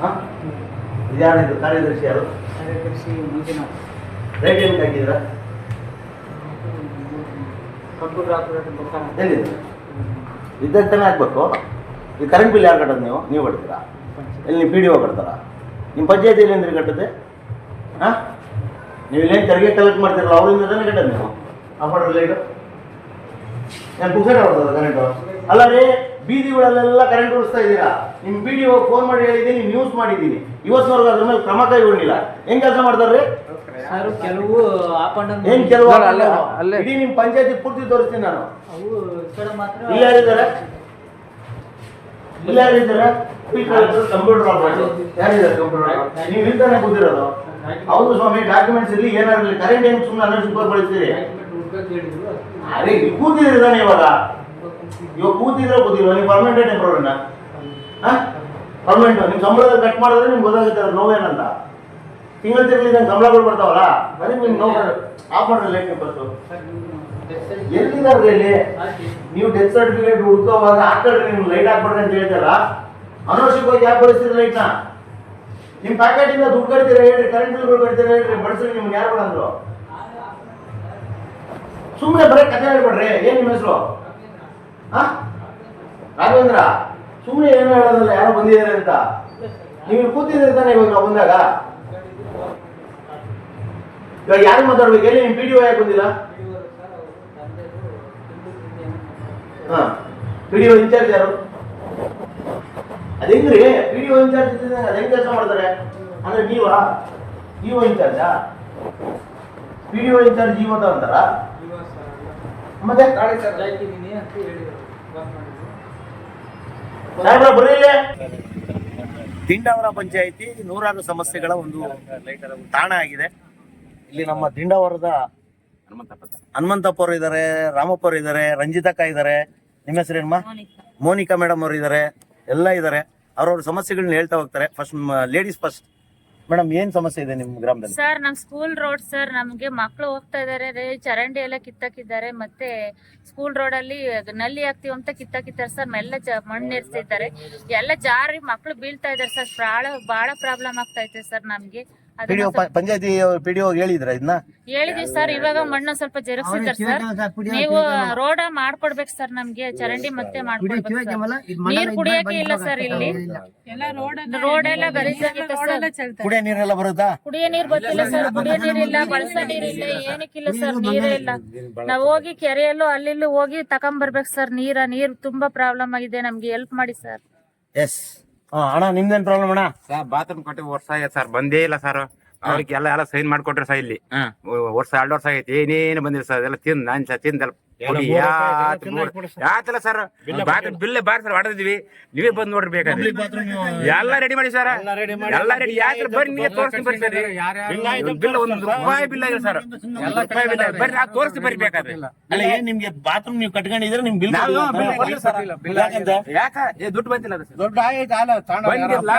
ಹಾಂ? ಇದ್ಯಾರಿದು ಕಾರ್ಯದರ್ಶಿ ಯಾರು? ಕಾರ್ಯದರ್ಶಿ ಮಂಜುನಾಥ್. ರೇಟ್ ಏನಕ್ಕೆ ಹಾಕಿದ್ರ ಕಂಪ್ಯೂಟರ್ ಆಪರೇಟರ್ ಎಲ್ಲಿದೆ? ಇದ್ದಂತಾನೆ ಹಾಕ್ಬೇಕು. ಈ ಕರೆಂಟ್ ಬಿಲ್ ಯಾರು ಕಟ್ಟೋದು ನೀವು? ನೀವು ಕಟ್ತೀರಾ? ಎಲ್ಲಿ ನೀವು ಪಿ ಡಿ ಒ ಕಟ್ತಾರ? ನಿಮ್ಮ ಪಂಚಾಯತಿಯಲ್ಲಿ ಅಂದ್ರೆ ಕಟ್ಟದೆ ಹಾಂ? ನೀವು ಇಲ್ಲೇನು ತೆರಿಗೆ ಕಲೆಕ್ಟ್ ಮಾಡ್ತೀರಲ್ಲ ಅವರಿಂದ ತಾನೇ ಕಟ್ಟೋದು ನೀವು? ಆಫರ್ ಲೈಟು ನಾನು ಪುಕ್ಸೆಟ್ ಕರೆಂಟ್ ಕರೆಂಟು ಅಲ್ಲ ರೀ ಬೀದಿಗಳಲ್ಲೆಲ್ಲ ಕರೆಂಟ್ ಉಳಿಸ್ತಾ ಇದ್ದೀರಾ? ನಿಮ್ಮ ಬಿ ಡಿ ಫೋನ್ ಮಾಡಿ ಹೇಳಿದ್ದೀನಿ ನ್ಯೂಸ್ ಮಾಡಿದ್ದೀನಿ. ಇವತ್ತಿನವರೆಗೂ ಅದ್ರ ಮೇಲೆ ಕ್ರಮ ಕೈಗೊಂಡಿಲ್ಲ ಹೆಂಗ್ ಕೆಲಸ ಮಾಡ್ತಾರ್ರಿ? ಸರ್ ಕೆಲವು ಆಪ್ ಅಂಡ್ ಏನ್ ಕೆಲವು ಅಲ್ಲ, ಅಲ್ಲೇ- ಅಲ್ಲೇ. ಇಡೀ ನಿಮ್ಮ ಪಂಚಾಯತಿ ಪೂರ್ತಿ ತೋರಿಸ್ತೀನಿ ನಾನು. ಅವು ಕಡೆ ಮಾತ್ರ ಇಲ್ಲಿ ಯಾರಿದ್ದಾರೆ? ಇಲ್ಲಿ ಯಾರಿದ್ದಾರೆ? ಕಂಪ್ಯೂಟರ್ ಯಾರಿದ್ದಾರೆ ಕಂಪ್ಯೂಟರ್ ನೀವು ಇಲ್ತಾನೆ ಕೂತಿರೋದು. ಹೌದು ಸ್ವಾಮಿ ಡಾಕ್ಯುಮೆಂಟ್ಸ್ ಇರಲಿ ಏನಾಗಲಿ ಕರೆಂಟ್ ಏನ್ ಸುಮ್ಮನೆ ಅನ್ನೋ ಸೂಪರ್ ಬಳಸ್ತೀರಿ ಅದೇ ಇಲ್ಲಿ ಕೂತಿದ್ದೀರಿ ಇವಾಗ. ಇವಾಗ ಕೂತಿದ್ರೆ ಕೂತಿಲ್ವ ನೀವು ಪರ್ಮನೆಂಟ್ ಹಾ? ಪರ್ಮನೆಂಟ್ ನಿಮ್ಮ ಸಂಬಳದಲ್ಲಿ ಕಟ್ ಮಾಡಿದ್ರೆ ನಿಮ್ಗೆ ಗೊತ್ತಾಗುತ್ತೆ ನೋವೇನಂತ ತಿಂಗಳ ತಿಂಗಳು ಸಂಬಳಗಳು ಬರ್ತಾವಲ್ಲ? ಅದೇ ನಿಮ್ಗೆ ನೋವು ಆಫ್ ಮಾಡ್ರಿ ಲೇಟ್ ಡೆಕ್ಸಲ್ ಎಲ್ಲಿದ್ದಾರೆ ಇಲ್ಲಿ ನೀವು ಡೆತ್ ಸರ್ಟಿಫಿಕೇಟ್ ಹುಡ್ಕೋವಾಗ ಹಾಕೊಳ್ರಿ ನಿಮ್ಗೆ ಲೈಟ್ ಹಾಕ್ಬಿಡ್ರಿ ಅಂತ ಹೇಳ್ತಾರ ಅನವಶ್ಯಕವಾಗಿ ಯಾಕೆ ಬಳಸ್ತೀರಿ ಲೈಟ್ನ ನಿಮ್ಮ ಪ್ಯಾಕೆಟಿಂದ ದುಡ್ಡು ಕಟ್ತೀರಾ ಹೇಳ್ರಿ ಕರೆಂಟ್ ಬಿಲ್ಗಳು ಕಟ್ತೀರಾ ಹೇಳ್ರಿ, ಬಡಿಸ್ರಿ ನಿಮ್ಗೆ ಯಾರು ಕೊಡಂದ್ರು? ಸುಮ್ಮನೆ ಬರೀ ಕತೆ ಹೇಳ್ಬೇಡ್ರಿ, ಏನ್ ನಿಮ್ಮ ಹೆಸರು? ರಾಘವೇಂದ್ರ ಸುಮ್ಮನೆ ಏನು ಹೇಳೋದಲ್ಲ ಯಾರೋ ಬಂದಿದ್ದಾರೆ ಅಂತ. ನೀವು ಕೂತಿದ್ರೆ ತಾನೆ ಇವಾಗ ನಾವು ಬಂದಾಗ? ಇವಾಗ ಯಾರು ಮಾತಾಡ್ಬೇಕು? ಎಲ್ಲಿ ನಿಮ್ಮ ಪಿ ಡಿ ಒ ಯಾಕೆ ಬಂದಿಲ್ಲ? ಹಾ. ಪಿ ಡಿ ಒ ಇನ್ಚಾರ್ಜ್ ಯಾರು? ಅದೇಂಗ್ರಿ ಪಿ ಡಿ ಒ ಇನ್ಚಾರ್ಜ್ ಇದ್ದಿದ್ರೆ ಅದು ಹೆಂಗ್ ಕೆಲಸ ಮಾಡ್ತಾರೆ? ಅಂದ್ರೆ ನೀವಾ? E O ಇನ್ಚಾರ್ಜಾ P D O incharge E ಅಂತ ಅಂತಾರ? ಮತ್ತೆ? ದಿಂಡಾವರ ಪಂಚಾಯಿತಿ ನೂರಾರು ಸಮಸ್ಯೆಗಳ ಒಂದು ತಾಣ ಆಗಿದೆ. ಇಲ್ಲಿ ನಮ್ಮ ದಿಂಡಾವರದ ಹನುಮಂತಪ್ಪ ಅವರು ಇದ್ದಾರೆ ರಾಮಪ್ಪ ಅವರು ಇದ್ದಾರೆ ರಂಜಿತಕ್ಕ ಇದ್ದಾರೆ. ನಿಮ್ಮ ಹೆಸರೇನಮ್ಮ ಮೋನಿಕಾ. ಮೇಡಮ್ ಅವರು ಇದ್ದಾರೆ ಎಲ್ಲ ಇದ್ದಾರೆ. ಅವ್ರವ್ರ ಸಮಸ್ಯೆಗಳನ್ನ ಹೇಳ್ತಾ ಹೋಗ್ತಾರೆ. ಫಸ್ಟ್ ಲೇಡೀಸ್ ಫಸ್ಟ್ ಮೇಡಮ್, ಏನ್ ಸಮಸ್ಯೆ ಇದೆ ನಿಮ್ ಗ್ರಾಮದಲ್ಲಿ? ಸರ್, ನಮ್ ಸ್ಕೂಲ್ ರೋಡ್ ಸರ್, ನಮ್ಗೆ ಮಕ್ಳು ಹೋಗ್ತಾ ಇದಾರೆ ರೇ ಚರಂಡಿ ಎಲ್ಲ ಕಿತ್ತಾಕಿದ್ದಾರೆ, ಮತ್ತೆ ಸ್ಕೂಲ್ ರೋಡ್ ಅಲ್ಲಿ ನಲ್ಲಿ ಹಾಕ್ತಿವಿ ಅಂತ ಕಿತ್ತಾಕಿದ್ದಾರೆ ಸರ್, ಮೆಲ್ಲ ಮಣ್ಣು ಇರ್ತಿದ್ದಾರೆ ಎಲ್ಲ ಜಾರಿ ಮಕ್ಳು ಬೀಳ್ತಾ ಇದಾರೆ ಸರ್ ಬಹಳ ಬಹಳ ಪ್ರಾಬ್ಲಮ್ ಆಗ್ತಾ ಇದೆ ಸರ್ ನಮ್ಗೆ. ಪಿ ಡಿ ಅದನ್ನ ಒ ಪಂಚಾಯತಿ ಪಿಡಿಒ ಹೇಳಿದ್ರ ಇದನ್ನ ಹೇಳಿದ್ವಿ ಸರ್ ಇವಾಗ ಮಣ್ಣು ಸ್ವಲ್ಪ ಜರುಗಿಸಿದ್ದಾರೆ ಸರ್. ನೀವು ರೋಡ ಮಾಡ್ಕೊಡ್ಬೇಕು ಸರ್ ನಮ್ಗೆ ಚರಂಡಿ ಮತ್ತೆ ಮಾಡ್ಕೊಡ್ಬೇಕು ನೀರ್ ಕುಡಿಯಕ್ಕೆ ಇಲ್ಲ ಸರ್ ಇಲ್ಲಿ. ರೋಡ್ ಎಲ್ಲ ಗಲೀಜಾಗಿದೆ ಸರ್. ಕುಡಿಯೋ ನೀರೆಲ್ಲ ಬರುತ್ತಾ? ಕುಡಿಯ ನೀರ್ ಗೊತ್ತಿಲ್ಲ ಸರ್. ಇಲ್ಲ ನೀರಿಲ್ಲ ಬಳಸೋ ನೀರಿಲ್ಲ ಏನಕ್ಕಿಲ್ಲ ಸರ್. ನೀರೇ ಇಲ್ಲ. ನಾವ್ ಹೋಗಿ ಕೆರೆಯಲ್ಲೂ ಅಲ್ಲಿಲ್ಲೂ ಹೋಗಿ ತಕೊಂಡ್ ಬರ್ಬೇಕು ಸರ್. ನೀರ ನೀರ್ ತುಂಬಾ ಪ್ರಾಬ್ಲಮ್ ಆಗಿದೆ. ನಮ್ಗೆ ಹೆಲ್ಪ್ ಮಾಡಿ ಸರ್. ಎಸ್ ಅಣ್ಣ ನಿಮ್ದೇನ್ ಪ್ರಾಬ್ಲಮ್ ಅಣ್ಣ? ಸರ್ ಬಾತ್ರೂಮ್ ಕೊಟ್ಟಿ ವರ್ಷ ಆಗೈತೆ ಸರ್ ಬಂದೇ ಇಲ್ಲ ಸರ್. ಅವ್ರಿಗೆ ಎಲ್ಲ ಎಲ್ಲ ಸೈನ್ ಮಾಡ್ಕೊಟ್ರಿ ಸರ್ ಇಲ್ಲಿ. ವರ್ಷ ಎರಡು ವರ್ಷ ಆಗೈತಿ ಏನೇನು ಬಂದಿಲ್ಲ ಸರ್ ಎಲ್ಲ ತಿಂದ್ ನಾನ್ ಸರ್ ತಿಂದಲ್ಲ ಆಯ್ತು, ಚೆನ್ನಾಗಿ ಸರ್. ಬಿಲ್ ಬಾರ್ ಸರ್? ಹೊಡೆದಿದ್ವಿ ನೀವೇ ಬಂದ್ ನೋಡ್ರಿ ಬೇಕಾದ್ರೆ. ಎಲ್ಲ ರೆಡಿ ಮಾಡಿ ಸರ್. ಎಲ್ಲ ರೆಡಿ ಯಾಕೆ ಬರ್ರಿ ತೋರಿಸ್ತೀನಿ ಬರ್ರಿ. ಸರ್ ಬಿಲ್ ಒಂದು ರೂಪಾಯಿ ಬಿಲ್ ಆಗಿಲ್ಲ ಸರ್. ರೂಪಾಯಿ ಬಿಲ್ ಬರ್ರಿ ನಾವು ತೋರಿಸಿ ಬರ್ರಿ ಬೇಕಾದ್ರೆ. ಅಲ್ಲ ಏನ್ ನಿಮ್ಗೆ ಬಾತ್ರೂಮ್ ನೀವು ಕಟ್ಕೊಂಡಿದ್ರೆ ನಿಮ್ ಬಿಲ್ ಯಾಕೆ? ದುಡ್ಡು ಬಂದಿಲ್ಲ. ದೊಡ್ಡ ಬಂದಿಲ್ಲ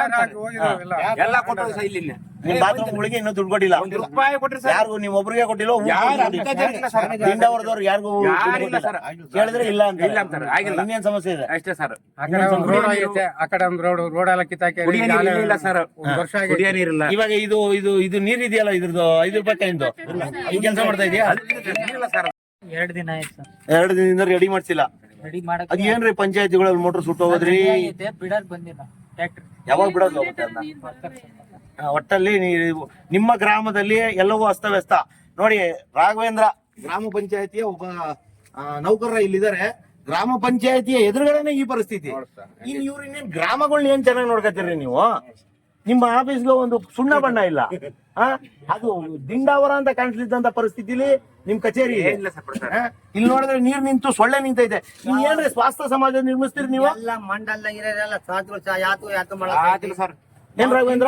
ಎಲ್ಲ. ಕೊಟ್ಟು ಇಲ್ಲಿ ನಿಮ್ ಬಾತ್ರೂಮ್ ಗಳಿಗೆ ಇನ್ನೂ ದುಡ್ಡು ಕೊಟ್ಟಿಲ್ಲ. ಒಂದು ರೂಪಾಯಿ ಕೊಟ್ರಿ ಸರ್. ಯಾರಿಗೂ ನೀವು ಒಬ್ರಿಗೆ ಕೊಟ್ಟಿಲ್ಲ ಯಾರು ಅಂತ ಜನ ಸರ್. ದಿಂಡವರದವ್ರು ಯಾರಿಗೂ ಯಾರಿಲ್ಲ ಸರ್. ಕೇಳಿದ್ರೆ ಇಲ್ಲ ಅಂತ. ಇಲ್ಲ ಅಂತಾರೆ, ಆಗಿಲ್ಲ. ಇನ್ನೇನ್ ಸಮಸ್ಯೆ ಇದೆ? ಅಷ್ಟೇ ಸರ್. ರೋಡ್ ಆಗೈತೆ ಆ ಕಡೆ ಒಂದು ರೋಡ್ ರೋಡ್ ಎಲ್ಲ ಕಿತ್ತಾಕಿ ಇಲ್ಲ ಸರ್. ಒಂದು ವರ್ಷ ಕುಡಿಯ ನೀರಿಲ್ಲ. ಇವಾಗ ಇದು ಇದು ಇದು ನೀರ್ ಇದೆಯಲ್ಲ ಇದ್ರದ್ದು ಐದು ರೂಪಾಯಿ ಟೈಮ್ದು? ಈ ಕೆಲಸ ಮಾಡ್ತಾ ಇದೆಯಾ? ಎರಡ್ ದಿನ ಆಯ್ತು ಸರ್. ಎರಡು ದಿನದಿಂದ ರೆಡಿ ಮಾಡ್ಸಿಲ್ಲ. ರೆಡಿ ಮಾಡಕ್ ಅದ್ ಏನ್ರಿ ಪಂಚಾಯತಿಗಳಲ್ಲಿ ಮೋಟರ್ ಸುಟ್ಟೋಗೋದ್ರಿ? ಬಿಡಕ್ ಬಂದಿಲ್ಲ. ಟ್ಯಾಕ್ಟ್ರಿ ಯಾವಾಗ ಬಿಡೋದು ಒಟ್ಟಲ್ಲಿ ನೀವು ನಿಮ್ಮ ಗ್ರಾಮದಲ್ಲಿ ಎಲ್ಲವೂ ಅಸ್ತವ್ಯಸ್ತ. ನೋಡಿ ರಾಘವೇಂದ್ರ ಗ್ರಾಮ ಪಂಚಾಯತಿಯ ಒಬ್ಬ ನೌಕರರ ನೌಕರ ಇಲ್ಲಿದ್ದಾರೆ. ಗ್ರಾಮ ಪಂಚಾಯತಿಯ ಎದುರುಗಡೆನೆ ಈ ಪರಿಸ್ಥಿತಿ. ಇನ್ ಇವ್ರು ಇನ್ನೇನ್ ಗ್ರಾಮಗಳನ್ನ ಏನ್ ಚೆನ್ನಾಗಿ ನೋಡ್ಕೋತೀರಿ ನೀವು? ನಿಮ್ಮ ಆಫೀಸ್ಗೆ ಒಂದು ಸುಣ್ಣ ಬಣ್ಣ ಇಲ್ಲ. ಆ? ಅದು ದಿಂಡಾವರ ಅಂತ ಕಾಣಿಸ್ಲಿದ್ದಂತ ಪರಿಸ್ಥಿತಿಲಿ ನಿಮ್ ಕಚೇರಿ? ಇಲ್ಲಿ ನೋಡಿದ್ರೆ ನೀರ್ ನಿಂತು ಸೊಳ್ಳೆ ನಿಂತೈತೆ. ನೀವ್ ಏನ್ರಿ ಸ್ವಾಸ್ಥ್ಯ ಸಮಾಜ ನಿರ್ಮಿಸ್ತೀರಿ ನೀವು? ಎಲ್ಲ ಏನ್ ರಾಘವೇಂದ್ರ?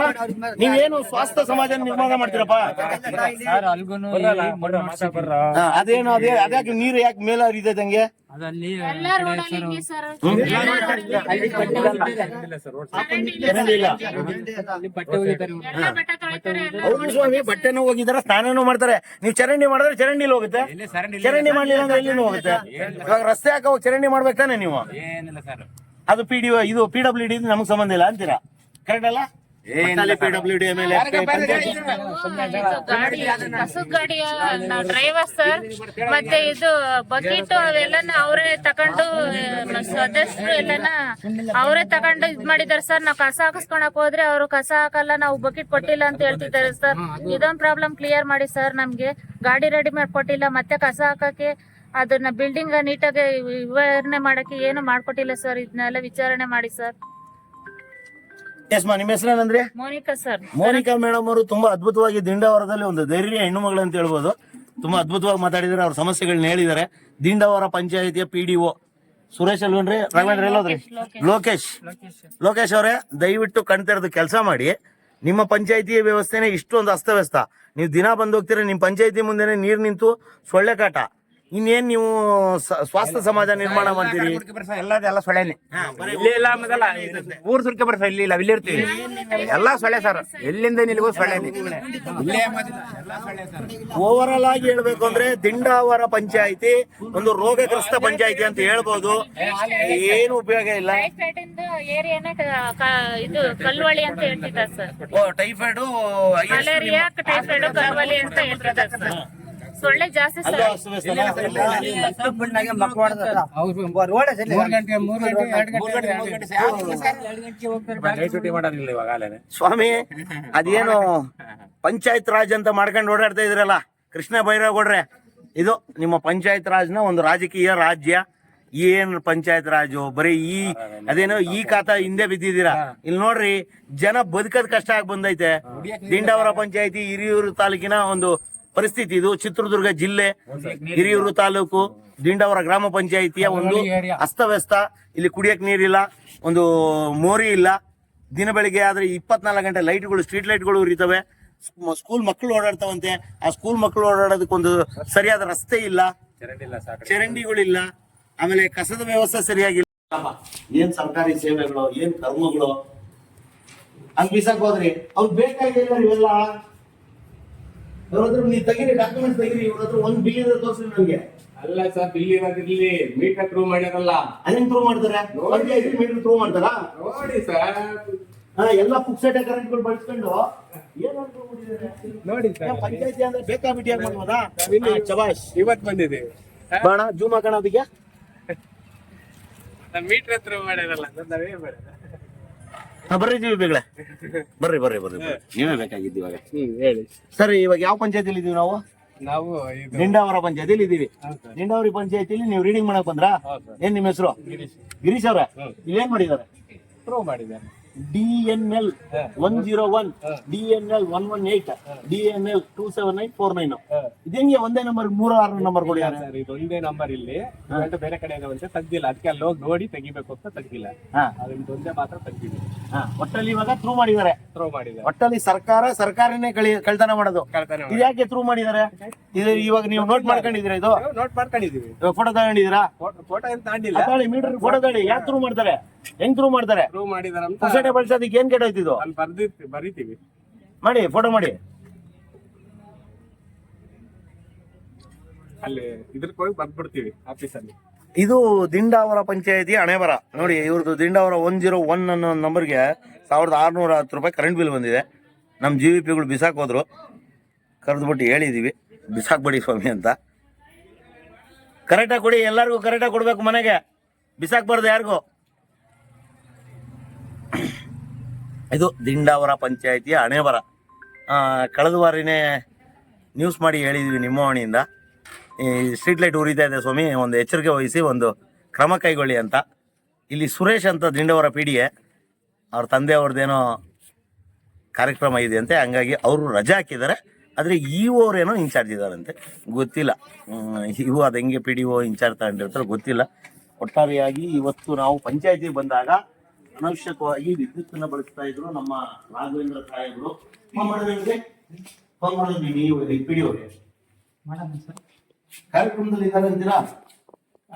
ನೀವೇನು ಸ್ವಾಸ್ಥ್ಯ ಸಮಾಜ ನಿರ್ಮಾಣ ಮಾಡ್ತೀರಪ್ಪ? ಹಾ, ಅದೇನು ಅದೇ ಅದ್ಯಾಕೆ ನೀರು ಯಾಕೆ ಮೇಲೆ ಹರಿದಂಗೆ ಹಿಂಗೆ ಇಲ್ಲ ಸ್ವಾಮಿ ಬಟ್ಟೆನೂ ಹೋಗಿದಾರ ಸ್ನಾನನೂ ಮಾಡ್ತಾರೆ. ನೀವು ಚರಂಡಿ ಮಾಡಿದ್ರೆ ಚರಂಡಿಲಿ ಹೋಗುತ್ತೆ. ಇಲ್ಲಿ ಚರಂಡಿ ಮಾಡ್ಲಿಲ್ಲ ಅಂದ್ರೆ ಎಲ್ಲಿನೂ ಹೋಗುತ್ತೆ? ಇವಾಗ ರಸ್ತೆ ಹಾಕೋ ಚರಂಡಿ ಮಾಡ್ಬೇಕು ತಾನೆ ನೀವು? ಏನಿಲ್ಲ ಸರ್. ಅದು ಪಿ ಡಿ ಇದು ಪಿ ಡಬ್ಲ್ಯೂ ಡಿ ನಮ್ಗೆ ಸಂಬಂಧ ಇಲ್ಲ ಅಂತೀರಾ? ಕರೆಕ್ಟ್ ಅಲ್ಲ? ಡಿ ಮೇಲೆ ಗಾಡಿ ಗಾಡಿಯ ಡ್ರೈವರ್ ಸರ್ ಮತ್ತೆ ಇದು ಬಕೀಟ್ ಅವೆಲ್ಲನ ಅವರೇ ತಕೊಂಡು ಸದಸ್ಯರು ಎಲ್ಲನ ಅವರೇ ತಕೊಂಡು ಇದ್ ಮಾಡಿದಾರೆ ಸರ್ ನಾವು ಕಸ ಹಾಕಿಸ್ಕೊಳಕ್ ಹೋದ್ರೆ ಅವರು ಕಸ ಹಾಕಲ್ಲ ನಾವು ಬಕೆಟ್ ಕೊಟ್ಟಿಲ್ಲ ಅಂತ ಹೇಳ್ತಿದ್ದಾರೆ ಸರ್ ಇದೊಂದ್ ಪ್ರಾಬ್ಲಮ್ ಕ್ಲಿಯರ್ ಮಾಡಿ ಸರ್ ನಮ್ಗೆ. ಗಾಡಿ ರೆಡಿ ಮಾಡ್ಕೊಟ್ಟಿಲ್ಲ ಮತ್ತೆ ಕಸ ಹಾಕಕ್ಕೆ ಅದನ್ನ ಬಿಲ್ಡಿಂಗ್ ನೀಟಾಗಿ ವಿವರಣೆ ಮಾಡಕ್ಕೆ ಏನು ಮಾಡ್ಕೊಟ್ಟಿಲ್ಲ ಸರ್ ಇದನ್ನೆಲ್ಲ ವಿಚಾರಣೆ ಮಾಡಿ ಸರ್ ಎಸ್ ಮಾ ನಿಮ್ಮ ಹೆಸರೇನಂದ್ರಿ ಮೋನಿಕಾ ಸರ್. ಮೋನಿಕಾ ಮೇಡಮ್ ಅವರು ತುಂಬಾ ಅದ್ಭುತವಾಗಿ ದಿಂಡಾವರದಲ್ಲಿ ಒಂದು ಧೈರ್ಯ ಹೆಣ್ಣು ಮಗಳು ಅಂತ ಹೇಳ್ಬೋದು. ತುಂಬಾ ಅದ್ಭುತವಾಗಿ ಮಾತಾಡಿದ್ರೆ ಅವ್ರ ಸಮಸ್ಯೆಗಳನ್ನ ಹೇಳಿದ್ದಾರೆ. ದಿಂಡಾವರ ಪಂಚಾಯತಿಯ ಪಿ ಡಿ ಒ ಸುರೇಶ್ ಅಲ್ವೇನ್ರಿ? ರಾಘವೇಂದ್ರ ಎಲ್ಲೋದ್ರಿ ಲೋಕೇಶ್. ಲೋಕೇಶ್ ಅವರೇ ದಯವಿಟ್ಟು ಕಣ್ತೆರೆದು ಕೆಲಸ ಮಾಡಿ. ನಿಮ್ಮ ಪಂಚಾಯತಿಯ ವ್ಯವಸ್ಥೆನೇ ಇಷ್ಟೊಂದು ಅಸ್ತವ್ಯಸ್ತ. ನೀವು ದಿನ ಬಂದು ಹೋಗ್ತೀರಾ ನಿಮ್ಮ ಪಂಚಾಯತಿ ಮುಂದೆನೆ ನೀರು ನಿಂತು ಸೊಳ್ಳೆ ಕಾಟ. ಇನ್ನೇನ್ ನೀವು ಸ- ಸ್ವಾಸ್ಥ್ಯ ಸಮಾಜ ನಿರ್ಮಾಣ ಮಾಡ್ತೀರಿ? ಎಲ್ಲದೆಲ್ಲ ಸೊಳ್ಳೆನೆ. ಇಲ್ಲೇ ಇಲ್ಲ ಅನ್ನೋದಲ್ಲ ಊರ್ ಸುರ್ಕೆ ಬರ್ಸ ಇಲ್ಲಿ ಇಲ್ಲ ಇಲ್ಲಿ ಇರ್ತೀವಿ. ಎಲ್ಲಾ ಸೊಳ್ಳೆ ಸರ್ ಎಲ್ಲಿಂದ ನಿಲ್ಗೂ ಇಲ್ಲೇ ಎಲ್ಲಾ ಸೊಳ್ಳೆ ಸರ್. ಆಲ್ ಆಗಿ ಹೇಳ್ಬೇಕು ಅಂದ್ರೆ ದಿಂಡಾವರ ಪಂಚಾಯತಿ ಒಂದು ರೋಗಗ್ರಸ್ತ ಪಂಚಾಯತಿ ಅಂತ ಹೇಳ್ಬೋದು. ಏನು ಉಪಯೋಗ ಇಲ್ಲ. ಟೈಫಾಯ್ಡ್ ಇಂದ ಏರಿಯಾನ ಕ- ಕ- ಇದು ಕಲ್ವಳಿ ಅಂತ ಹೇಳ್ತಿದ್ದಾರೆ sir. Oh typhoid malaria typhoid ಕಲ್ವಳಿ ಅಂತ ಹೇಳ್ತಿದ್ದಾರೆ ಸರ್. ಸೊಳ್ಳೆ ಜಾಸ್ತಿ ಸ್ವಾಮಿ ಅದೇನು ಪಂಚಾಯತ್ ರಾಜ್ ಅಂತ ಮಾಡ್ಕೊಂಡು ಓಡಾಡ್ತಾ ಇದ್ರಲ್ಲ? ಕೃಷ್ಣ ಬೈರೇಗೌಡ್ರೆ ಇದು ನಿಮ್ಮ ಪಂಚಾಯತ್ ರಾಜ್ನ ಒಂದು ರಾಜಕೀಯ ರಾಜ್ಯ. ಏನ್ ಪಂಚಾಯತ್ ರಾಜು? ಬರೀ ಈ ಅದೇನೋ ಈ ಖಾತಾ ಹಿಂದೆ ಬಿದ್ದಿದ್ದೀರಾ? ಇಲ್ಲಿ ನೋಡ್ರಿ ಜನ ಬದುಕದ್ ಕಷ್ಟ ಆಗಿ ಬಂದೈತೆ. ದಿಂಡಾವರ ಪಂಚಾಯತಿ ಹಿರಿಯೂರು ತಾಲೂಕಿನ ಒಂದು ಪರಿಸ್ಥಿತಿ ಇದು. ಚಿತ್ರದುರ್ಗ ಜಿಲ್ಲೆ ಹಿರಿಯೂರು ತಾಲೂಕು ದಿಂಡವರ ಗ್ರಾಮ ಪಂಚಾಯಿತಿಯ ಒಂದು ಅಸ್ತವ್ಯಸ್ತ. ಇಲ್ಲಿ ಕುಡಿಯಕ್ ನೀರಿಲ್ಲ ಒಂದು ಮೋರಿ ಇಲ್ಲ. ದಿನ ಬೆಳಿಗ್ಗೆ ಆದ್ರೆ ಇಪ್ಪತ್ನಾಲ್ಕು ಗಂಟೆ ಲೈಟ್ಗಳು ಸ್ಟ್ರೀಟ್ ಲೈಟ್ಗಳು ಉರಿತವೆ. ಸ್ಕೂಲ್ ಮಕ್ಕಳು ಓಡಾಡ್ತಾವಂತೆ. ಆ ಸ್ಕೂಲ್ ಮಕ್ಕಳು ಓಡಾಡೋದಕ್ಕೊಂದು ಸರಿಯಾದ ರಸ್ತೆ ಇಲ್ಲ. ಚರಂಡಿಗಳಿಲ್ಲ. ಆಮೇಲೆ ಕಸದ ವ್ಯವಸ್ಥೆ ಸರಿಯಾಗಿಲ್ಲ ಏನ್ ಸರ್ಕಾರಿ ಸೇವೆಗಳು ಏನ್ ಕರ್ಮಗಳು? ಹಂಗ್ ಬೀಸಕ್ ಹೋದ್ರಿ ಅವ್ರು ಬೇಕಾಗಿಲ್ಲ ಇವೆಲ್ಲ. ಅವ್ರ ಹತ್ರ ನೀವು ತೆಗೀರಿ ಡಾಕ್ಯುಮೆಂಟ್ ತೆಗೀರಿ ಇವ್ರ ಹತ್ರ ಒಂದ್ ಬಿಲ್ ಇದ್ರೆ ತೋರಿಸಿ ನನಗೆ. ಅಲ್ಲ ಸರ್ ಬಿಲ್ ಇರೋದಿರ್ಲಿ ಮೀಟರ್ ಪ್ರೂವ್ ಮಾಡ್ಯಾರಲ್ಲ ಅದೇನ್ ಪ್ರೂವ್ ಮಾಡ್ತಾರೆ? ಪಂಚಾಯತಿ ಮೀಟರ್ ಪ್ರೂವ್ ಮಾಡ್ತಾರಾ? ನೋಡಿ ಸರ್. ಹಾ, ಎಲ್ಲ ಪುಕ್ಸಟೆ ಕರೆಂಟ್ಗಳು ಬಳಸ್ಕೊಂಡು ಏನ್? ನೋಡಿ ಪಂಚಾಯತಿ ಪಂಚಾಯ್ತಿ ಅಂದ್ರೆ ಬೇಕಾಬಿಟ್ಟಿ ಮಾಡ್ಬೋದಾ? ಚವಾಶ್ ಇವತ್ ಬಂದಿದೆ. ಬಾಣ ಜೂಮ್ ಹಾಕೋಣ ಅದಕ್ಕೆ. ಮೀಟರ್ ಹತ್ರ ಮಾಡ್ಯಾರಲ್ಲ ನಾವೇ ಬೇಡ ಹಾ, ಬರ್ರಿ ಜೀವಿ ಬೇಗಳೆ. ಬರ್ರಿ ಬರ್ರಿ ಬರ್ರಿ ಬರ್ರಿ. ನೀವೇ ಬೇಕಾಗಿದ್ದು ಇವಾಗ. ಹ್ಮ್ ಹೇಳಿ. ಸರ್ ಇವಾಗ ಯಾವ ಪಂಚಾಯತಿಲಿ ಇದೀವಿ ನಾವು? ನಾವು ಇದು ನಿಂಡಾವರ ಪಂಚಾಯತಿಲಿ ಇದೀವಿ. ನಿಂಡಾವರಿ ಪಂಚಾಯತಿಲಿ ನೀವು ರೀಡಿಂಗ್ ಮಾಡಕ್ ಬಂದ್ರಾ? ಹೌದು ಸರ್. ಏನ್ ನಿಮ್ಮ ಹೆಸರು? ಗಿರೀಶ್. ಅವ್ರ? ಇಲ್ಲಿ ಏನ್ ಮಾಡಿದ್ದಾರೆ? ಪ್ರೂವ್ ಮಾಡಿದ್ದಾರೆ. D N L one zero one D N L one one eight D N L two seven nine four nine ಇದೇಂಗೆ ಒಂದೇ ನಂಬರ್ ಮೂರು ಆರು ನಂಬರ್ ಕೊಡಿ ಸರ್ ಇದು ಒಂದೇ ನಂಬರ್ ಇಲ್ಲಿ. ಗಂಟು ಬೇರೆ ಕಡೆ ಇದಾವಂತೆ ತೆಗ್ದಿಲ್ಲ. ಅದಕ್ಕೆ ಅಲ್ಲಿ ಹೋಗಿ ನೋಡಿ ತೆಗಿಬೇಕು ಅಂತ ತೆಗ್ದಿಲ್ಲ. ಹಾ. ಒಂದೇ ಮಾತ್ರ ತೆಗ್ದಿದೆ. ಒಟ್ಟಲ್ಲಿ ಇವಾಗ ಥ್ರೂ ಮಾಡಿದ್ದಾರೆ. ಥ್ರೋ ಮಾಡಿದ್ದಾರೆ. ಒಟ್ಟಲ್ಲಿ ಸರ್ಕಾರ ಸರ್ಕಾರನೇ ಕಳಿ ಕಳ್ತನ ಮಾಡೋದು. ಇದು ಯಾಕೆ ಥ್ರೂ ಮಾಡಿದ್ದಾರೆ? ಇದು ಇವಾಗ ನೀವು ನೋಟ್ ಮಾಡ್ಕೊಂಡಿದ್ದೀರಾ ಇದು? ನೋಟ್ ಮಾಡ್ಕೊಂಡಿದೀವಿ ಫೋಟೋ ತಗೊಂಡಿದ್ದೀರಾ? ಫೋಟೋ ಏನ್ ತಗೊಂಡಿಲ್ಲ. ಮೀಟರ್ ಫೋಟೋ ತಗೊಂಡಿ. ಯಾಕೆ ಥ್ರೂ ಮಾಡ್ತಾರೆ? ಹೆಂಗ್ ಥ್ರೂ ಮಾಡ್ತಾರೆ? ಥ್ರೂ ಮಾಡಿದಾರೆ ಅಂತ ಪುಸಟೆ ಬಳಸೋದಕ್ಕೆ ಏನ್ ಕೆಟ್ಟೋಯ್ತಿದ್ದು ಅಲ್ಲಿ ಬರ್ದಿರ್ತೀವಿ ಬರಿತೀವಿ. ಮಾಡಿ ಫೋಟೋ ಮಾಡಿ. ಅಲ್ಲಿ ಇದ್ರಕ್ಕೆ ಹೋಗಿ ಬರ್ದ್ಬಿಡ್ತೀವಿ ಆಫೀಸಲ್ಲಿ. ಇದು ದಿಂಡಾವರ ಪಂಚಾಯತಿ ಹಣೆಬರ. ನೋಡಿ ಇವ್ರದ್ದು ದಿಂಡಾವರ ಒನ್ ಜೀರೋ ಒನ್ ಅನ್ನೋ ನಂಬರ್ಗೆ ಸಾವಿರದ ಆರ್ನೂರ ಹತ್ತು ರೂಪಾಯಿ ಕರೆಂಟ್ ಬಿಲ್ ಬಂದಿದೆ. ನಮ್ಮ ಜಿ ವಿ ಪಿಗಳು ಬಿಸಾಕ್ ಹೋದ್ರು. ಕರೆದ್ಬಿಟ್ಟು ಹೇಳಿದೀವಿ. ಬಿಸಾಕ್ಬೇಡಿ ಸ್ವಾಮಿ ಅಂತ. ಕರೆಕ್ಟಾಗಿ ಕೊಡಿ ಎಲ್ಲರಿಗೂ ಕರೆಕ್ಟಾಗಿ ಕೊಡ್ಬೇಕು ಮನೆಗೆ. ಬಿಸಾಕ್ಬಾರ್ದು ಯಾರಿಗೂ. ಇದು ದಿಂಡಾವರ ಪಂಚಾಯಿತಿಯ ಹಣೆಬರ. ಕಳೆದ ವಾರಿನೇ ನ್ಯೂಸ್ ಮಾಡಿ ಹೇಳಿದ್ವಿ ನಿಮ್ಮ ಹಣಿಯಿಂದ ಈ ಸ್ಟ್ರೀಟ್ ಲೈಟ್ ಉರಿತಾ ಇದೆ ಸ್ವಾಮಿ, ಒಂದು ಎಚ್ಚರಿಕೆ ವಹಿಸಿ, ಒಂದು ಕ್ರಮ ಕೈಗೊಳ್ಳಿ ಅಂತ. ಇಲ್ಲಿ ಸುರೇಶ್ ಅಂತ ದಿಂಡವರ ಎ ಅವ್ರ ತಂದೆ ಅವ್ರದ್ದೇನೋ ಕಾರ್ಯಕ್ರಮ ಇದೆ ಅಂತೆ ಹಂಗಾಗಿ ಅವರು ರಜೆ ಹಾಕಿದ್ದಾರೆ. ಆದರೆ ಇ ಏನೋ ಇನ್ಚಾರ್ಜ್ ಇದ್ದಾರಂತೆ, ಗೊತ್ತಿಲ್ಲ. ಇವು ಅದು ಹೆಂಗೆ P D O in charge ತಗೊಂಡಿರ್ತಾರೆ ಗೊತ್ತಿಲ್ಲ. ಒಟ್ಟಾರೆಯಾಗಿ ಇವತ್ತು ನಾವು ಪಂಚಾಯತಿಗೆ ಬಂದಾಗ ಅನವಶ್ಯಕವಾಗಿ ವಿದ್ಯುತ್ ಅನ್ನ ಬಳಸ್ತಾ ಇದ್ರು ನಮ್ಮ ರಾಘವೇಂದ್ರ ಸಾಹೇಬರು ಫೋನ್ ಮಾಡಿದ್ರೆ ನಿಮ್ಗೆ? ಫೋನ್ ಮಾಡಿದ್ವಿ ನೀವು ಪಿಡಿ ಸರ್. ಕಾರ್ಯಕ್ರಮದಲ್ಲಿ ಇದ್ದಾರೆ ಅಂತೀರಾ?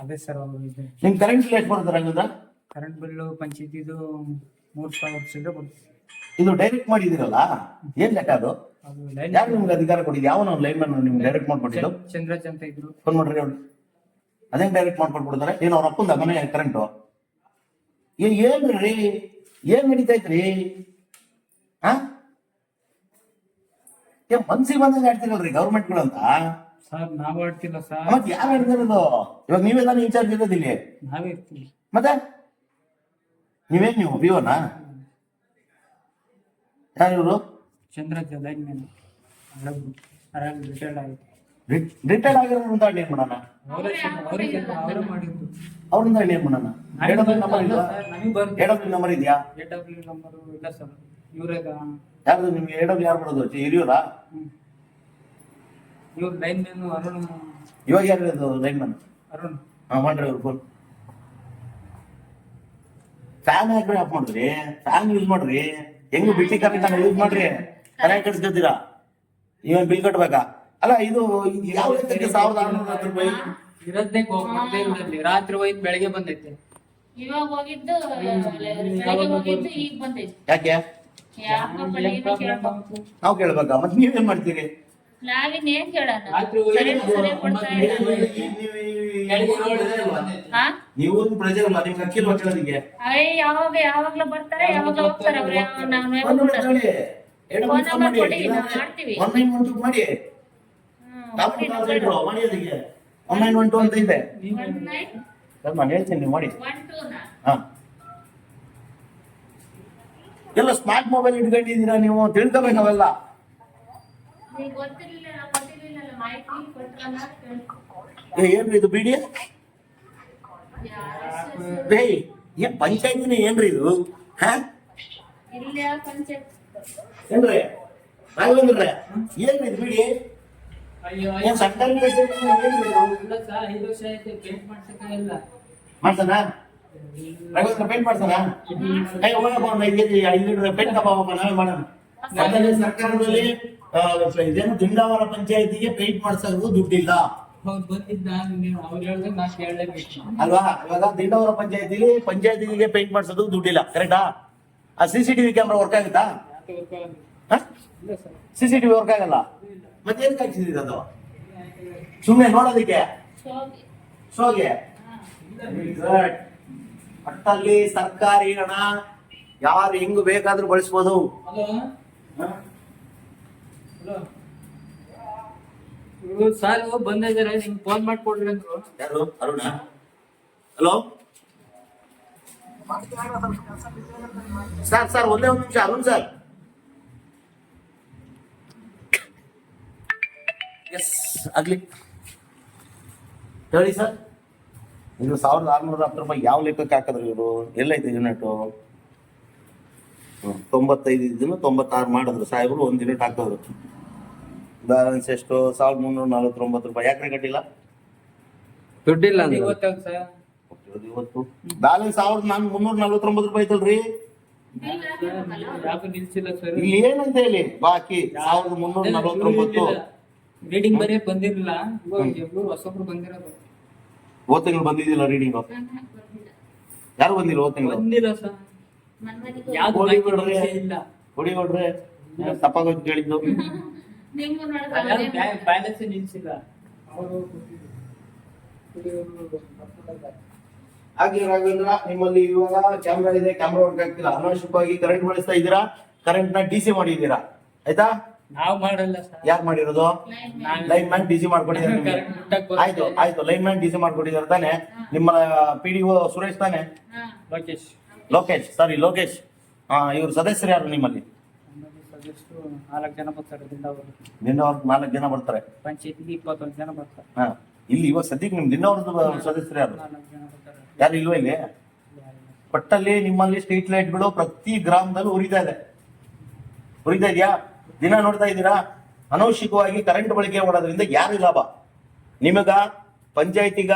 ಅದೇ ಸರ್ ಅವರು ನಿಮ್ ಕರೆಂಟ್ ಬಿಲ್ ಎಷ್ಟು ಬರ್ತಾರೆ ಹಂಗಂದ್ರೆ? ಕರೆಂಟ್ ಬಿಲ್ಲು ಪಂಚಾಯತಿದು ಮೂರ್ ಸಾವಿರ ಕೊಡ್ತೀವಿ ಇದು ಡೈರೆಕ್ಟ್ ಮಾಡಿದಿರಲ್ಲ ಏನ್ ಲೆಕ್ಕ ಅದು? ಯಾರು ನಿಮ್ಗೆ ಅಧಿಕಾರ ಕೊಟ್ಟಿದ್ದು? ಯಾವ ನಾವು ಲೈನ್ ಮ್ಯಾನ್ ನಿಮ್ಗೆ ಡೈರೆಕ್ಟ್ ಮಾಡ್ಕೊಟ್ಟಿದ್ದು? ಚಂದ್ರಜ್ ಅಂತ ಇದ್ರು. ಫೋನ್ ಮಾಡ್ರಿ ಅವ್ರು. ಅದೇನ್ ಡೈರೆಕ್ಟ್ ಮಾಡ್ಕೊಟ್ಬಿಡ್ತಾರೆ? ಏನು ಅವ್ರ ಅಪ್ಪಂದ ಮನೆ ಕರೆಂಟು ಏನ್ರಿ? ಏನ್ ನಡೀತಾ ಐತ್ರಿ? ಹಾ ಏ ಮನ್ಸಿಗೆ ಬಂದಂಗೆ ಆಡ್ತಿರಲ್ರಿ ಗೌರ್ಮೆಂಟ್ಗಳು ಅಂತ? ಸರ್ ನಾವ್ ಆಡ್ತಿಲ್ಲ ಸರ್. ಮತ್ ಯಾರು ಆಡ್ತಿರೋದು? ಇವಾಗ ನೀವೇ ತಾನೇ ಇನ್ಚಾರ್ಜ್ ಇರೋದು ಇಲ್ಲಿ. ನಾವೇ ಇರ್ತೀವಿ. ಮತ್ತೆ? ನೀವೇನ್ ನೀವು ವಿವೋನಾ? ಯಾರು ಇವರು? ಚಂದ್ರ ಆರಾಮ್ ರಿಟೈರ್ಡ್ ಆಯ್ತು ರಿಟೈರ್ಡ್ ಆಗಿರೋರು ಅಂತ ಏನ್ ಮಾಡೋಣ ಅವ್ರಿಂದ ಏನ್ ಮಾಡೋಣ ನಂಬರ್ ಇದೆಯಾ? ನಮಗೆ ನಂಬರ್ ಇಲ್ಲ ಸರ್ ಇವ್ರದ ಯಾರ್ದು ನಿಮ್ಗೆ ಹೇಳೋದು ಯಾರು ಬರೋದು? ಹಿರಿಯೂರಾ ಇವ್ರ ಲೈನ್ ಮ್ಯಾನ್ ಅರುಣ್. ಇವಾಗ ಯಾರು ಇರೋದು ಲೈನ್ ಮನ್ ಅರುಣ್. ಹಾ ಮಾಡ್ರಿ ಅವ್ರು ಫೋನ್ ಫ್ಯಾನ್ ಹಾಕ್ರಿ ಆಫ್ ಮಾಡ್ರಿ ಫ್ಯಾನ್ ಯೂಸ್ ಮಾಡ್ರಿ. ಹೆಂಗ್ ಬಿಟ್ಟಿ ಕರೆಂಟ್ ಯೂಸ್ ಮಾಡ್ರಿ. ಕರೆಂಟ್ ಕಟ್ಸ್ಕೊತೀರಾ? ನೀವೇನ್ ಬಿಲ್ ಕಟ್ಬೇಕಾ? ಅಲ್ಲ ಇದು ಯಾವ ಸಾವಿರದ ಆರುನೂರ ಹತ್ತು ರೂಪಾಯಿ ಇರೋದೇ ಹೋಗ್ಬಾರ್ದೇ ಇಲ್ಲದಲ್ಲಿ ರಾತ್ರಿ ಹೋಯ್ತು ಬೆಳಗ್ಗೆ ಬಂದೈತೆ. ಇವಾಗ ಹೋಗಿದ್ದು ಬೆಳಗ್ಗೆ ಹೋಗಿದ್ದು ಈಗ ಬಂದೈತಿ ಯಾಕೆ? ಯಾಕಪ್ಪ ನೀನು ಕೇಳ್ಬೇಕು ನಾವು ಕೇಳ್ಬೇಕಾ? ಮತ್ತೆ ನೀವೇನ್ ಮಾಡ್ತೀರಿ? ನಾವಿನ್ ಏನ್ ಕೇಳೋಣ? ಸರಿ ಕೊಡ್ತಾ ಇಲ್ಲ. ಹಾ? ನೀವು ನಿಮ್ಗೆ ಅಯ್ಯ ಯಾವಾಗ ಯಾವಾಗ್ಲೂ ಬರ್ತಾರೆ ಹೋಗ್ತಾರೆ ಅವ್ರು? ನಾವ್ ನಂಬರ್ ಮಾಡಿ ಕೊಡಿ, ನಾವು ಮಾಡ್ತೀವಿ. ಒನ್ ನೈನ್ ಒನ್ ಟು ಮಾಡಿ. ನಾವು ಅದಕ್ಕೆ ಅಂತ ಇದೆ. ಸರ್, ನಾನು ಹೇಳ್ತೀನಿ, ನೀವು ಮಾಡಿ? ಹಾ. ಎಲ್ಲ ಸ್ಮಾರ್ಟ್ ಮೊಬೈಲ್ ಇಟ್ಕೊಂಡಿದ್ದೀರಾ ನೀವು? ತಿಳ್ಕೊಬೇಕು ಅವೆಲ್ಲ ಏನ್ರಿ ಇದು ಬಿಡಿ? ಏಯ್ ಏನ್ ಪಂಚಾಯತಿನ ಏನ್ರಿ ಇದು? ಹಾ? ಏನ್ರಿ? ರಾಘವೇಂದ್ರ ಏನ್ರಿ ಇದು ಬಿಡಿ ಏನ್ ಐದು ವರ್ಷ ಆಯ್ತು ಪೇಂಟ್ ಮಾಡ್ಸಕ್ಕೆ ಇಲ್ಲ. ಮಾಡ್ತಾನ ರಾಘವೇಂದ್ರ ಪೇಂಟ್ ಮಾಡ್ತಾನ ಏ ಹೋಗಪ್ಪ ಒಂದು ಐದು ಕೆಜಿ ಐದು ಲೀಟರ್ ಪೇಂಟ್ ತಗೋಪ್ಪ ನಾವೇ ಮಾಡೋಣ. ಸರ್ಕಾರಿ ಸರ್ಕಾರದಲ್ಲಿ ಇದೇನು ದಿಂಡಾವರ ಪಂಚಾಯತಿಗೆ ಪೇಂಟ್ ಮಾಡ್ಸೋದು ದುಡ್ಡಿಲ್ಲ. ಅಲ್ವಾ? ಇವಾಗ ದಿಂಡಾವರ ಪಂಚಾಯತಿಲಿ ಪಂಚಾಯತಿಗೆ ಪೇಂಟ್ ಮಾಡ್ಸೋದು ದುಡ್ಡಿಲ್ಲ ಕರೆಕ್ಟಾ ಆ? C C TV camera work ಆಗುತ್ತಾ? ಯಾಕೆ ಗೊತ್ತಾಗಲ್ಲ ಇಲ್ಲ ಸರ್. ಸಿ ಸಿ ಟಿವಿ ವರ್ಕ್ ಆಗಲ್ಲ? ಮತ್ತೇನ್ ಹಾಕ್ಸಿದೀರ ಅದು? ಸುಮ್ಮನೆ ನೋಡೋದಕ್ಕೆ? ಹೋಗಿ ಶೋಗೆ ಗುಡ್ ಒಟ್ಟಲ್ಲಿ ಸರ್ಕಾರಿ ಹಣ ಯಾರು ಹೆಂಗ್ ಬೇಕಾದ್ರೂ ಬಳಸ್ಬೋದು. ಸಾರ್ ಬಂದಿದ್ದಾರೆ ನಿಮ್ಗೆ ಫೋನ್ ಮಾಡ್ಕೊಡ್ರಿ ಅಂದ್ರು. ಯಾರು? ಅರುಣ? ಹಲೋ? ಸರ್ ಸರ್ ಒಂದೇ ಒಂದು ನಿಮಿಷ. ಅರುಣ್ ಸರ್. ಎಸ್ ಆಗ್ಲಿ ಹೇಳಿ ಸರ್. ಇದು ಸಾವಿರದ ಆರ್ನೂರ ಹತ್ತು ರೂಪಾಯಿ ಯಾವ ಲೆಕ್ಕಕ್ಕೆ ಹಾಕಿದ್ರು ಇವರು? ಎಲ್ಲೈತೆ ಯೂನಿಟು. ತೊಂಬತ್ತೈದು ದಿನ ತೊಂಬತ್ತಾರು ಮಾಡಿದ್ರು. ಸಾಹೇಬರು ಒಂದು ಯೂನಿಟ್ ಹಾಕಿದ್ರು. ಬ್ಯಾಲೆನ್ಸ್ ಎಷ್ಟು? ಸಾವಿರದ ಮುನ್ನೂರ ನಲವತ್ತೊಂಬತ್ತು ರೂಪಾಯಿ. ಯಾಕೆ ಕಟ್ಟಿಲ್ಲ? ದುಡ್ಡಿಲ್ಲ ಅಂದ್ರೆ. ಗೊತ್ತಾಗ ಸರ್. ಕೊಟ್ಟಿರೋದು ಇವತ್ತು. ಬ್ಯಾಲೆನ್ಸ್ ಸಾವಿರದ ನಾನು ಮುನ್ನೂರ ನಲ್ವತ್ತೊಂಬತ್ತು ರೂಪಾಯಿ ಐತಲ್ರಿ? ಬಿಲ್ ಹಾಕಿರ್ಬೇಕಲ್ಲ ಅವ್ರು. ಯಾಕೆ ನಿಲ್ಸಿಲ್ಲ ಸರ್. ಇಲ್ಲಿ ಏನಂತ ಹೇಳಿ? ಬಾಕಿ ಸಾವಿರದ ಮುನ್ನೂರ ನಲವತ್ತೊಂಬತ್ತು. ರೀಡಿಂಗ್ ಬರೇ ಬಂದಿರಲಿಲ್ಲ. ಇವಾಗ ಎಲ್ಲರೂ ಹೊಸಬ್ರು ಬಂದಿರೋದು. ಹೋದ ತಿಂಗಳು ಬಂದಿದ್ದಿಲ್ಲ ರೀಡಿಂಗ್ ಯಾರು ಬಂದಿಲ್ಲ ಹೋದ ತಿಂಗಳು? ಬಂದಿಲ್ಲ ಸರ್. ಯಾವ್ದು ಮಾಹಿತಿ ಬಿಡ್ರಿ. ವಿಷಯ ಇಲ್ಲ. ಕೊಡಿ ಹೊಡ್ರೆ. ತಪ್ಪಾಗೋದು ಕೇಳಿದ್ದು? ನಿಮ್ಗೂ ಬ್ಯಾಲೆನ್ಸ್ ನಿಲ್ಸಿಲ್ಲ. ಅವರು ಹಾಗೆ ರಾಘವೇಂದ್ರ ನಿಮ್ಮಲ್ಲಿ ಇವಾಗ ಕ್ಯಾಮ್ರಾ ಇದೆ ಕ್ಯಾಮ್ರಾ ವರ್ಕ್ ಆಗ್ತಿಲ್ಲ. ಅನಾವಶ್ಯಕವಾಗಿ ಕರೆಂಟ್ ಬಳಸ್ತಾ ಇದ್ದೀರಾ? ಕರೆಂಟ್ನ ಡಿ ಸಿ ಮಾಡಿದ್ದೀರಾ? ಆಯ್ತಾ? ನಾವು ಮಾಡಲ್ಲ ಸರ್. ಯಾರು ಮಾಡಿರೋದು? ಲೈನ್ ಮ್ಯಾನ್ ಬಿಸಿ ನಿಮ್ಗೆ. ಬರುತ್ತೆ. ಆಯ್ತು ಆಯ್ತು. ಲೈನ್ ಮ್ಯಾನ್ ಬಿಸಿ ಮಾಡ್ಕೊಂಡಿದ್ದಾರೆ ಮಾಡ್ಕೊಟ್ಟಿದ್ದಾರೆ ತಾನೆ? ನಿಮ್ಮ ಪಿ ಡಿ ಒ ಸುರೇಶ್ ತಾನೆ? ಲೋಕೇಶ್. ಲೋಕೇಶ್ ಸಾರಿ ಲೋಕೇಶ್. ಆ, ಇವ್ರ ಸದಸ್ಯರು ಯಾರು ನಿಮ್ಮಲ್ಲಿ? ನಮ್ಮಲ್ಲಿ ಸದಸ್ಯರು ನಾಲ್ಕು ಜನ ಬರ್ತಾರೆ ನಿನ್ನವ್ರ ನಾಲ್ಕು ಜನ ಬರ್ತಾರೆ. ಪಂಚಾಯತಿಗೆ ಇಪ್ಪತ್ತೊಂದು ಜನ ಬರ್ತಾರೆ. ಹಾ. ಇಲ್ಲಿ ಇವಾಗ ಸದ್ಯಕ್ಕೆ ನಿಮ್ ದಿನವ್ರದ್ದು ಸದಸ್ಯರು ಯಾರು? ನಾಲ್ಕು ಜನ ಬರ್ತಾರೆ. ಯಾರು ಇಲ್ವಾ ಇಲ್ಲಿ? ಒಟ್ಟಲ್ಲಿ ನಿಮ್ಮಲ್ಲಿ ಸ್ಟ್ರೀಟ್ ಲೈಟ್ಗಳು ಪ್ರತಿ ಗ್ರಾಮದಲ್ಲೂ ಉರಿತಾ ಇದೆ. ಉರಿತಾ ಇದೆಯಾ? ದಿನ ನೋಡ್ತಾ ಇದ್ದೀರಾ? ಅನೌಷಿಕವಾಗಿ ಕರೆಂಟ್ ಬಳಕೆ ಮಾಡೋದ್ರಿಂದ ಯಾರು ಲಾಭ? ನಿಮಗ ಪಂಚಾಯತಿಗ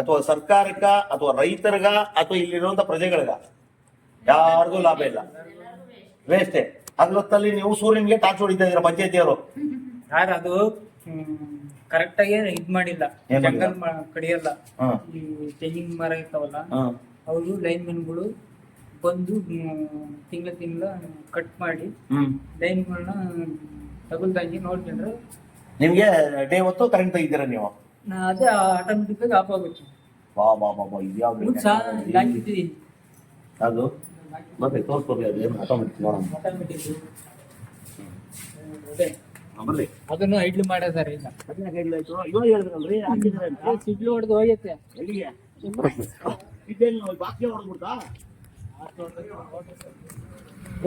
ಅಥವಾ ಸರ್ಕಾರಕ್ಕ ಅಥವಾ ರೈತರಿಗ ಅಥವಾ ಇಲ್ಲಿರುವಂತ ಪ್ರಜೆಗಳಿಗ ಯಾರಿಗೂ ಲಾಭ ಇಲ್ಲ. ವೇಸ್ಟೇ ಅದ್ರೊತ್ತಲ್ಲಿ ನೀವು ಸೂರ್ಯನ್ಗೆ ಟಾರ್ಚ್ ಹೊಡಿತಾ ಇದೀರ ಪಂಚಾಯತಿಯವರು? ಯಾರು ಅದು? ಕರೆಕ್ಟ್ ಆಗಿ ಇದ್ ಮಾಡಿಲ್ಲ. ಜಂಗಲ್ ಕಡಿಯಲ್ಲ. ತೆಂಗಿನ ಮರ ಇರ್ತಾವಲ್ಲ ಅವರು ಲೈನ್ ಮೆನ್ಗಳು ಬಂದು ತಿಂಗಳ ತಿಂಗಳ ಕಟ್ ಮಾಡಿ ಲೈನ್ಗಳನ್ನ ತಗೊಳ್ದಂಗೆ ನೋಡ್ಕೊಂಡ್ರೆ ನಿಮ್ಗೆ ಡೇ ಹೊತ್ತು ಕರೆಂಟ್ ತೆಗಿತೀರ ನೀವು? ನಾ- ಅದೇ ಆಟೋಮೆಟಿಕ್ ಆಗಿ ಆಫ್ ಆಗುತ್ತೆ ಬಾ ಬಾ ಬಾ ಬಾ ಇದು ಯಾವ ಹಾಕಿದ್ದೀವಿ ಅದು ಮತ್ತೆ ತೋರಿಸ್ಕೊಡಿ ಅದು ಏನು? ಆಟೋಮೆಟಿಕ್ ನೋಡೋಣ. ಆಟೋಮೆಟಿಕ್ ಬರ್ರಿ ಅದನ್ನು ಐಡ್ಲಿ ಮಾಡ್ಯಾರ ಇಲ್ಲ. ಅದನ್ನ ಇವಾಗ ಹೇಳಿದ್ರಲ್ರಿ ಹಾಕಿದ್ರೆ ಸಿಡ್ಲು ಹೊಡೆದು ಹೋಗೈತೆ. ಎಲ್ಲಿಗೆ? ಇದೇನು ಬಾಕಿ ಹೊಡೆದ್ಬಿಡ್ತಾ?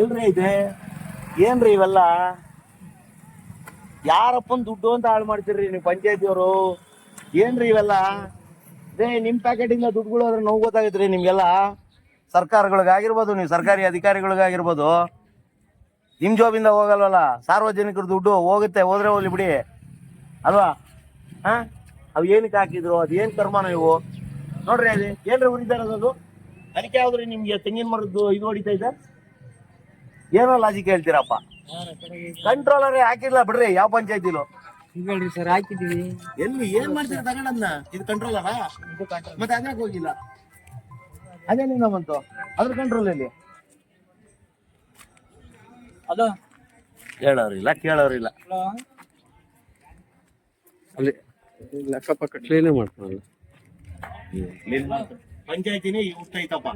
ಇಲ್ರಿ ಇದೆ. ಏನ್ರಿ ಇವೆಲ್ಲ? ಯಾರಪ್ಪನ್ ದುಡ್ಡು ಅಂತ ಹಾಳು ಮಾಡ್ತೀರಿ ನೀವು ಪಂಚಾಯತಿಯವರು? ಏನ್ರಿ ಇವೆಲ್ಲ? ರೇ ನಿಮ್ ಪ್ಯಾಕೆಟಿಂದ ದುಡ್ಡುಗಳು ಅದ್ರ ನೋವು ಗೊತ್ತಾಗೈತ್ರಿ ನಿಮ್ಗೆಲ್ಲ. ಸರ್ಕಾರಗಳಿಗಾಗಿರ್ಬೋದು, ನೀವು ಸರ್ಕಾರಿ ಅಧಿಕಾರಿಗಳಿಗಾಗಿರ್ಬೋದು. ನಿಮ್ ಜಾಬಿಂದ ಹೋಗಲ್ವಲ್ಲ? ಸಾರ್ವಜನಿಕರ ದುಡ್ಡು ಹೋಗುತ್ತೆ, ಹೋದ್ರೆ ಹೋಗ್ಲಿ ಬಿಡಿ. ಅಲ್ವಾ? ಹಾ? ಅವು ಏನಕ್ಕೆ ಹಾಕಿದ್ರು? ಅದು ಏನ್ ಕರ್ಮನ ಇವು ನೋಡ್ರಿ ಅದೇ. ಏನ್ರಿ ಉರಿದಾರದು ಅದಕ್ಕೆ ಯಾವ್ದ್ರಿ ನಿಮ್ಗೆ ತೆಂಗಿನ ಮರದ್ದು ಇದು ಹೊಡಿತಾ ಇದೆ? ಏನೋ ಲಾಜಿಕ್ ಹೇಳ್ತೀರಪ್ಪ. ಕಂಟ್ರೋಲರ್ ಹಾಕಿಲ್ಲ ಬಿಡ್ರಿ ಯಾವ ಪಂಚಾಯತಿಲು. ಹೇಳ್ರಿ ಸರ್ ಹಾಕಿದೀವಿ ಎಲ್ಲಿ ಏನ್ ಮಾಡ್ತೀರ ತಗೊಂಡನ್ನ ಇದು ಕಂಟ್ರೋಲರಾ. ಮತ್ತೆ ಅದ್ಯಾಕೆ ಹೋಗಿಲ್ಲ. ಅದೇನಿಂದ ಬಂತು? ಅದ್ರ ಕಂಟ್ರೋಲ್ ಎಲ್ಲಿ? ಹಲೋ? ಹೇಳೋರಿಲ್ಲ ಕೇಳೋರಿಲ್ಲ. ಅಲ್ಲಿ ಅಕ್ಕಪಕ್ಕ ಕ್ಲೀನೇ ಮಾಡ್ತಾನಲ್ಲ ಪಂಚಾಯತಿನೇ ಹುಟ್ಟೈತಪ್ಪ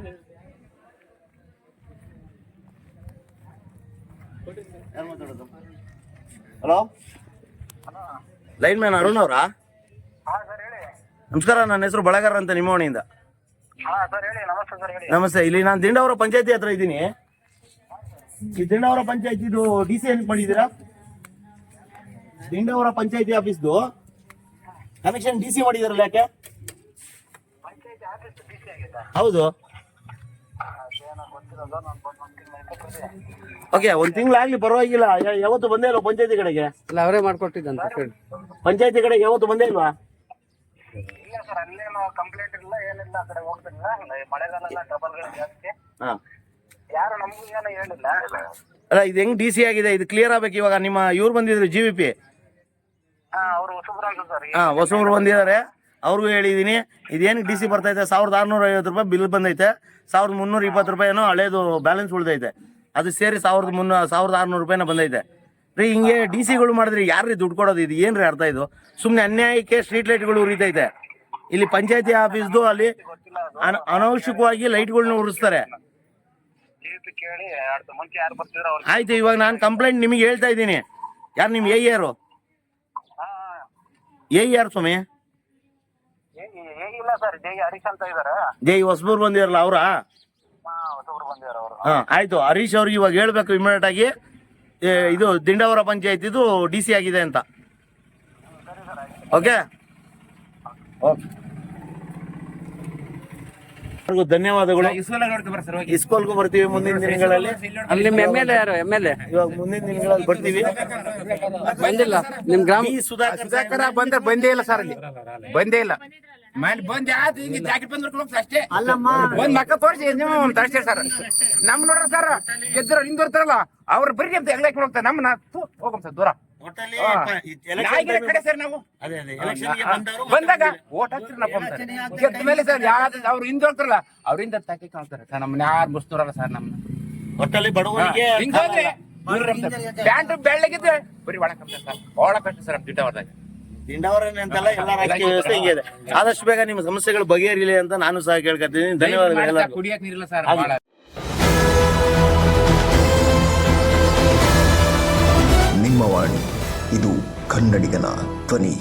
ಹಲೋ? ಲೈನ್ ಮ್ಯಾನ್ ಅರುಣ್ ಅವರಾ? ನಮಸ್ಕಾರ ನನ್ನ ಹೆಸರು ಬಳಗಾರ ಅಂತ ನಿಮ್ಮ ಓಣಿಯಿಂದ ನಮಸ್ತೆ ಇಲ್ಲಿ ನಾನು ದಿಂಡವರ ಪಂಚಾಯತಿ ಹತ್ರ ಇದ್ದೀನಿ. ಈ ದಿಂಡವರ ಪಂಚಾಯತಿ ಡಿ ಸಿ ಏನ್ ಮಾಡಿದ್ದೀರಾ? ದಿಂಡವರ ಪಂಚಾಯತಿ ಆಫೀಸ್ದು. ಕನೆಕ್ಷನ್ ಡಿ ಸಿ ಮಾಡಿದಾರಲ್ಲ ಯಾಕೆ? ಹೌದು. ಓಕೆ ಒಂದ್ ತಿಂಗಳಾಗ್ಲಿ ಪರವಾಗಿಲ್ಲ. ಯಾ- ಯಾವತ್ತು ಬಂದೇ ಇಲ್ವಾ ಪಂಚಾಯತಿ ಕಡೆಗೆ? ಇಲ್ಲ ಅವರೇ ಮಾಡ್ಕೊಟ್ಟಿದ್ದಂತ ಕೇಳಿ. ಪಂಚಾಯತಿ ಕಡೆಗೆ ಯಾವತ್ತು ಬಂದೇ ಇಲ್ವಾ? ಇಲ್ಲ ಸರ್ ಅಲ್ಲೇನು ಕಂಪ್ಲೇಂಟ್ ಇಲ್ಲ ಏನಿಲ್ಲ ಆ ಕಡೆ ಹೋಗ್ತಿಲ್ಲ ಮಳೆಗಾಲ ಎಲ್ಲ ಟ್ರಬಲ್ಗಳು ಜಾಸ್ತಿ. ಹಾ. ಯಾರು ನಮಗೂ ಏನು ಹೇಳಿಲ್ಲ. ಅಲ್ಲ ಇದು ಹೆಂಗ್ ಡಿ ಸಿ ಆಗಿದೆ? ಇದು ಕ್ಲಿಯರ್ ಆಗ್ಬೇಕು ಇವಾಗ. ನಿಮ್ಮ ಇವ್ರು ಬಂದಿದ್ರು ಜಿ ವಿ ಪಿ ಹಾ ಅವರು ಹೊಸಬ್ರು ಅಂತ ಸರ್. ಹಾ ಹೊಸಬ್ರು ಬಂದಿದ್ದಾರೆ. ಅವ್ರಿಗೂ ಹೇಳಿದ್ದೀನಿ ಇದೇನು ಡಿ ಸಿ ಬರ್ತೈತೆ ಸಾವಿರದ ಆರುನೂರ ಐವತ್ತು ರೂಪಾಯಿ ಬಿಲ್ ಬಂದೈತೆ ಸಾವಿರದ ಮುನ್ನೂರ ಇಪ್ಪತ್ತು ರೂಪಾಯಿ ಏನೋ ಹಳೇದು ಬ್ಯಾಲೆನ್ಸ್ ಉಳಿದೈತೆ. ಅದು ಸೇರಿ ಸಾವಿರದ ಮುನ್ನೂ ಸಾವಿರದ ಆರುನೂರು ರೂಪಾಯಿನ ಬಂದೈತೆ. ರೀ ಹಿಂಗೆ ಡಿ ಸಿಗಳು ಮಾಡಿದ್ರೆ ಯಾರೀ ದುಡ್ಡು ಕೊಡೋದು ಇದು? ಏನ್ರಿ ಅರ್ಥ ಇದು? ಸುಮ್ಮನೆ ಅನ್ಯಾಯಕ್ಕೆ ಸ್ಟ್ರೀಟ್ ಲೈಟ್ಗಳು ಉರಿತೈತೆ. ಇಲ್ಲಿ ಪಂಚಾಯತಿ ಆಫೀಸ್ದು ಅಲ್ಲಿ ಅನ- ಅನವಶ್ಯಕವಾಗಿ ಲೈಟ್ಗಳನ್ನ ಉರಿಸ್ತಾರೆ. ಆಯ್ತು ಇವಾಗ ನಾನು ಕಂಪ್ಲೇಂಟ್ ನಿಮಗೆ ಹೇಳ್ತಾ ಇದ್ದೀನಿ. ಯಾರು ನಿಮ್ಗೆ ಎ ಯಾರು? ಏ ಎ ಯಾರು ಸ್ವಾಮಿ? ಸರ್ ಜೈ ಹರೀಶ್ ಅಂತ ಇದಾರೆ. ಜೈ ಹೊಸಬೂರು ಬಂದಿರಲ್ಲ ಅವರಾ? ಹಾ ಹೊಸಬ್ರು ಬಂದಿದ್ದಾರೆ ಅವರು. ಹಾ ಆಯ್ತು. ಹರೀಶ್ ಅವ್ರಿಗೆ ಇವಾಗ ಹೇಳ್ಬೇಕು ಇಮಿಡಿಯೇಟ್ ಆಗಿ. ಏ, ಇದು ದಿಂಡವರ ಪಂಚಾಯತ್ ಇದು ಡಿ ಸಿ ಆಗಿದೆ ಅಂತ. ಓಕೆ ಓಕೆ ಎಲ್ರಿಗೂ ಧನ್ಯವಾದಗಳು. ಇಸ್ಕೋಲ್ ನೋಡ್ಕೊ ಬರ್ರಿ ಸರ್ ಹೋಗಿ ಇಸ್ಕೋಲ್ಗೂ ಬರ್ತೀವಿ ಮುಂದಿನ ದಿನಗಳಲ್ಲಿ. ಅಲ್ಲಿ ನಿಮ್ಮ ಎಂ ಎಲ್ ಎ ಯಾರು? ಎಂ ಎಲ್ ಎ ಇವಾಗ ಮುಂದಿನ ದಿನಗಳಲ್ಲಿ ಬರ್ತೀವಿ. ಬಂದಿಲ್ಲ. ನಿಮ್ ಗ್ರಾಮ ಈ ಸುಧಾಕರ್ ಸುಧಾಕರ ಬಂದ್ರೆ ಬಂದೇ ಇಲ್ಲ ಸರ್ ಅಲ್ಲಿ. ಬಂದೇ ಇಲ್ಲ. ಮನೆ ಬಂದ್ ಯಾವ್ದು ಹಿಂಗ ಜಾಕೆಟ್ ಬಂದ್ ಹೋಗ್ತದೆ ಅಷ್ಟೇ? ಒಂದ್ ಮಕ್ಕ ತೋರಿಸಿ ನೀವು ಅಷ್ಟೇ ಸರ್? ನಮ್ ನೋಡ್ರ ಸರ್ ಗೆದ್ದರು ಹಿಂದಿರ್ತಾರಲ್ಲ ಅವ್ರ ಬರೀ ಅಂತ ಹೆಂಗ್ ಹೋಗ್ತಾರೆ? ನಮ್ಮನ್ನ ಹೋಗಮ್ ಸರ್ ದೂರ. ಕಡೆ ಸರ್ ನಾವು. ಬಂದಾಗ ಓಟ್ ಹಾಕ್ತಿರಪ್ಪ ಗೆದ್ದ ಮೇಲೆ ಸರ್ ಯಾವ್ದು ಅವ್ರು ಹಿಂದೆ ಹೋಗ್ತಾರಲ್ಲ ಅವ್ರಿಂದ ತಾಕಿ ಕಾಣ್ತಾರೆ ಸರ್ ನಮ್ಮನ್ನ ಯಾರು ಮುಸ್ತೂರಲ್ಲ ಸರ್ ನಮ್ಮನ್ನ. ಒಟ್ಟಲ್ಲಿ ಬಡವರಿಗೆ ಹಿಂಗಾದ್ರೆ ಪ್ಯಾಂಟ್ ಬೆಳ್ಳಗಿದ್ರೆ ಬರೀ ಒಳಕ್ ಸರ್ ಒಳಕ್ ಕಷ್ಟ ಸರ್ ಗಿಡ್ಡ ಹೊಡೆದಾಗ ಅಂತಲ್ಲ ಎಲ್ಲ ರಾಜಕೀಯ ವ್ಯವಸ್ಥೆ ಹಿಂಗೆ ಇದೆ ಆದಷ್ಟು ಬೇಗ ನಿಮ್ಮ ಸಮಸ್ಯೆಗಳು ಬಗೆಹರಿಲಿ ಅಂತ ನಾನು ಸಹ ಕೇಳ್ಕೊತೀನಿ ಧನ್ಯವಾದಗಳು ಕುಡಿಯಕ್ ನೀರಿಲ್ಲ ಸರ್ ನಿಮ್ಮ ವಾಣಿ ಇದು ಕನ್ನಡಿಗನ ಧ್ವನಿ.